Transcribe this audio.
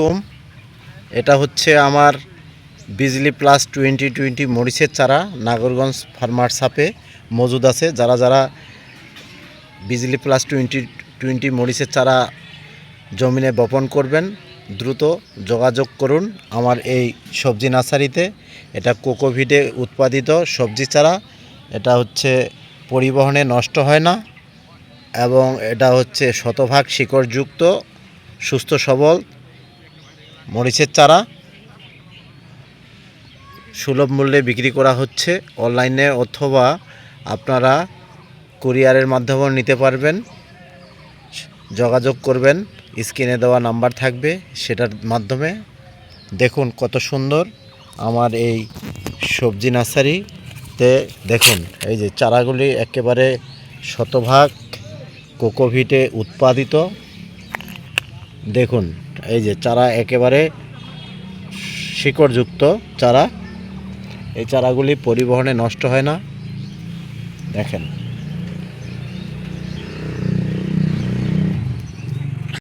আলাইকুম। এটা হচ্ছে আমার বিজলি প্লাস টোয়েন্টি টোয়েন্টি মরিচের চারা, নাগরগঞ্জ ফার্মার সাপে মজুদ আছে। যারা যারা বিজলি প্লাস টোয়েন্টি টোয়েন্টি মরিচের চারা জমিনে বপন করবেন, দ্রুত যোগাযোগ করুন আমার এই সবজি নার্সারিতে। এটা কোকোভিডে উৎপাদিত সবজি চারা। এটা হচ্ছে পরিবহনে নষ্ট হয় না এবং এটা হচ্ছে শতভাগ শিকড়যুক্ত, সুস্থ সবল। মরিচের চারা। সুলভ মূল্যে বিক্রি করা হচ্ছে। অনলাইনে অথবা আপনারা কুরিয়ারের মাধ্যমেও নিতে পারবেন। যোগাযোগ করবেন। স্ক্রিনে দেওয়া নাম্বার থাকবে। সেটার মাধ্যমে দেখুন কত সুন্দর আমার এই সবজি নার্সারিতে দেখুন। এই যে চারাগুলি একেবারে শতভাগ কোকোভিটে উৎপাদিত। দেখুন এই যে চারা একেবারে শিকড়যুক্ত চারা। এই চারাগুলি পরিবহনে নষ্ট হয় না। দেখেন।